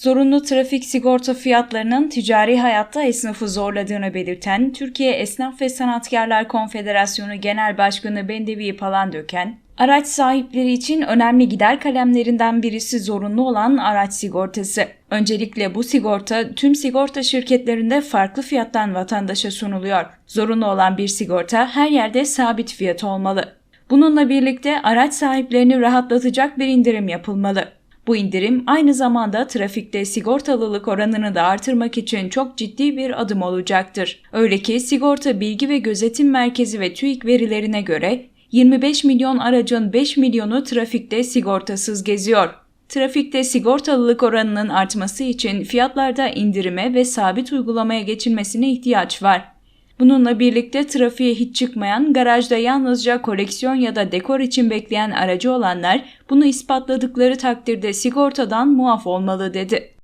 Zorunlu trafik sigorta fiyatlarının ticari hayatta esnafı zorladığını belirten Türkiye Esnaf ve Sanatkarlar Konfederasyonu Genel Başkanı Bendevi Palandöken, araç sahipleri için önemli gider kalemlerinden birisi zorunlu olan araç sigortası. Öncelikle bu sigorta tüm sigorta şirketlerinde farklı fiyattan vatandaşa sunuluyor. Zorunlu olan bir sigorta her yerde sabit fiyat olmalı. Bununla birlikte araç sahiplerini rahatlatacak bir indirim yapılmalı. Bu indirim aynı zamanda trafikte sigortalılık oranını da artırmak için çok ciddi bir adım olacaktır. Öyle ki Sigorta Bilgi ve Gözetim Merkezi ve TÜİK verilerine göre 25 milyon aracın 5 milyonu trafikte sigortasız geziyor. Trafikte sigortalılık oranının artması için fiyatlarda indirime ve sabit uygulamaya geçilmesine ihtiyaç var. Bununla birlikte trafiğe hiç çıkmayan, garajda yalnızca koleksiyon ya da dekor için bekleyen aracı olanlar bunu ispatladıkları takdirde sigortadan muaf olmalı dedi.